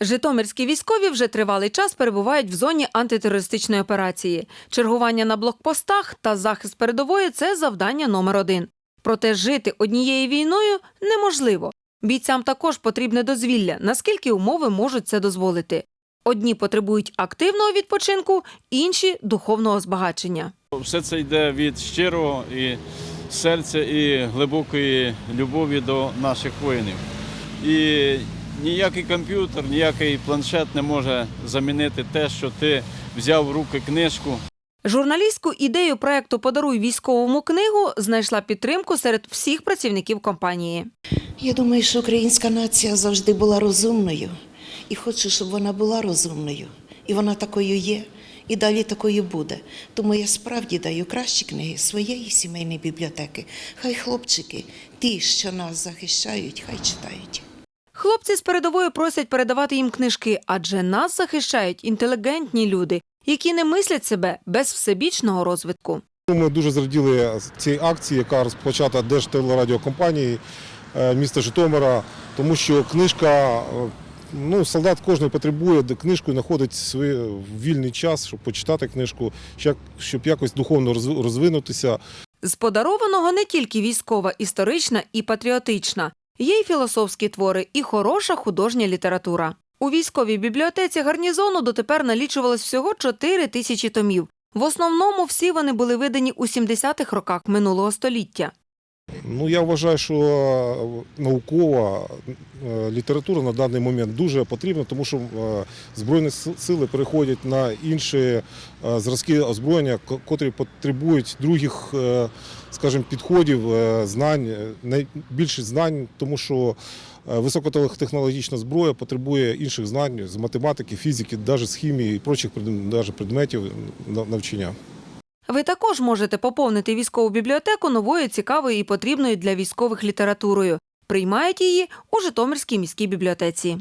Житомирські військові вже тривалий час перебувають в зоні антитерористичної операції. Чергування на блокпостах та захист передової це завдання номер один. Проте жити однією війною неможливо. Бійцям також потрібне дозвілля, наскільки умови можуть це дозволити. Одні потребують активного відпочинку, інші духовного збагачення. Все це йде від щирого і серця і глибокої любові до наших воїнів. І ніякий комп'ютер, ніякий планшет не може замінити те, що ти взяв в руки книжку, Журналістську ідею проекту Подаруй військовому книгу знайшла підтримку серед всіх працівників компанії. Я думаю, що українська нація завжди була розумною. І хочу, щоб вона була розумною. І вона такою є, і далі такою буде. Тому я справді даю кращі книги своєї сімейної бібліотеки. Хай хлопчики, ті, що нас захищають, хай читають. Хлопці з передової просять передавати їм книжки, адже нас захищають інтелігентні люди, які не мислять себе без всебічного розвитку. Ми дуже зраділи цій акції, яка розпочата Держтелерадіокомпанії е, міста Житомира, тому що книжка, е, ну, солдат кожен потребує книжку знаходить свій вільний час, щоб почитати книжку, щоб якось духовно розвинутися. З подарованого не тільки військова, історична і патріотична. Є й філософські твори, і хороша художня література. У військовій бібліотеці гарнізону дотепер налічувалось всього 4 тисячі томів. В основному всі вони були видані у 70-х роках минулого століття. Ну, я вважаю, що е, наукова е, література на даний момент дуже потрібна, тому що е, Збройні сили переходять на інші зразки озброєння, ко- котрі потребують других, скажімо, підходів, знань, найбільше знань, тому що високотехнологічна зброя потребує інших знань з математики, фізики, навіть з хімії і прочих предметів навчання. Ви також можете поповнити військову бібліотеку новою цікавою і потрібною для військових літературою. Приймають її у Житомирській міській бібліотеці.